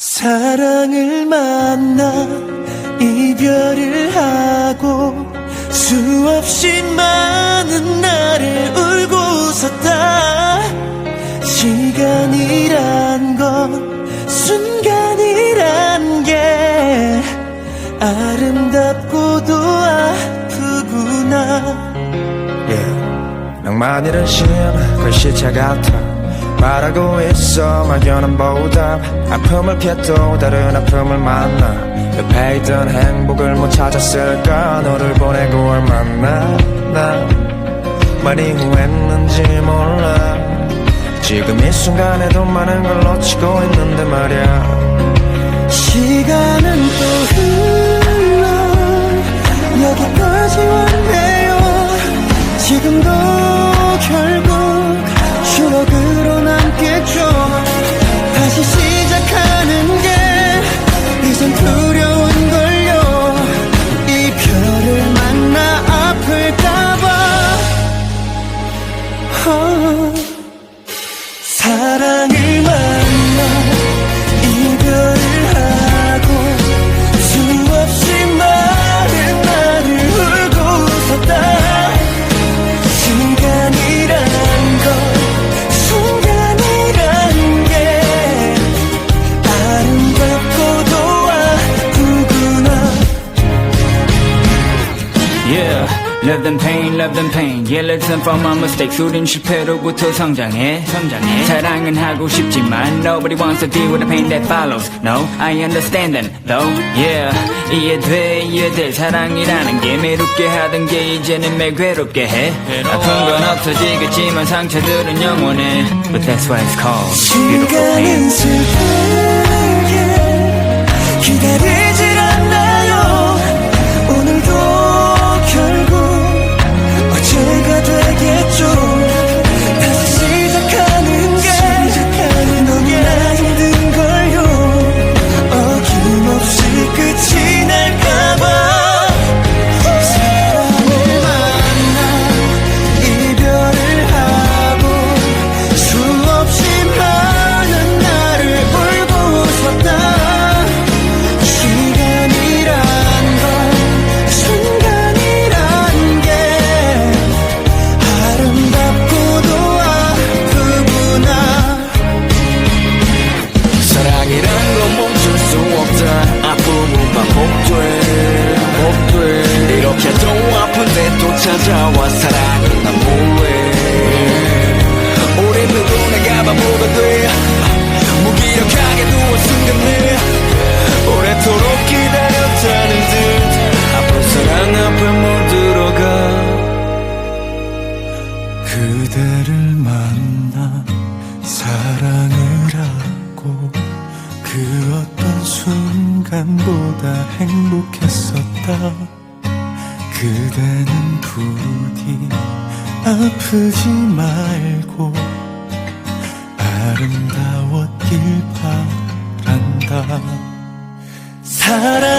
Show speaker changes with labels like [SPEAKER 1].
[SPEAKER 1] 사랑을 만나 이별을 하고 수없이 많은 날을 울고 웃었다 시간이란 건 순간이란 게 아름답고도 아프구나
[SPEAKER 2] yeah. 낭만이란 신 글씨체 같아 말하고 있어. 막연한 보답. 아픔을 피해 또 다른 아픔을 만나. 옆에 있던 행복을 못 찾았을까? 너를 보내고 얼마나. 나 많이 후회했는지 몰라. 지금 이 순간에도 많은 걸 놓치고 있는데 말야.
[SPEAKER 1] 시간은 또 다시 시
[SPEAKER 3] Yeah, love them pain, love them pain. Yeah, lesson from my mistakes. 우린 실패로부터 성장해, 성장해. 사랑은 하고 싶지만 nobody wants to deal with the pain that follows. No, I understand them, though. Yeah, 이해돼, 이해돼. 사랑이라는 게 매롭게 하던 게 이제는 매일 괴롭게 해. 아픈 건 없어지겠지만 상처들은 영원해. But that's why it's called beautiful pain.
[SPEAKER 2] 찾아와 사랑은 난 뭐해 우린 누구나가 바보가 돼. 무기력하게 누워 숨겼네. 오래도록 기다렸다는 듯. 아픈 사랑 앞에 못 들어가.
[SPEAKER 1] 그대를 만나 사랑을 하고 그 어떤 순간보다 행복했었다 그대는 부디 아프지 말고 아름다웠길 바란다. 사랑을 말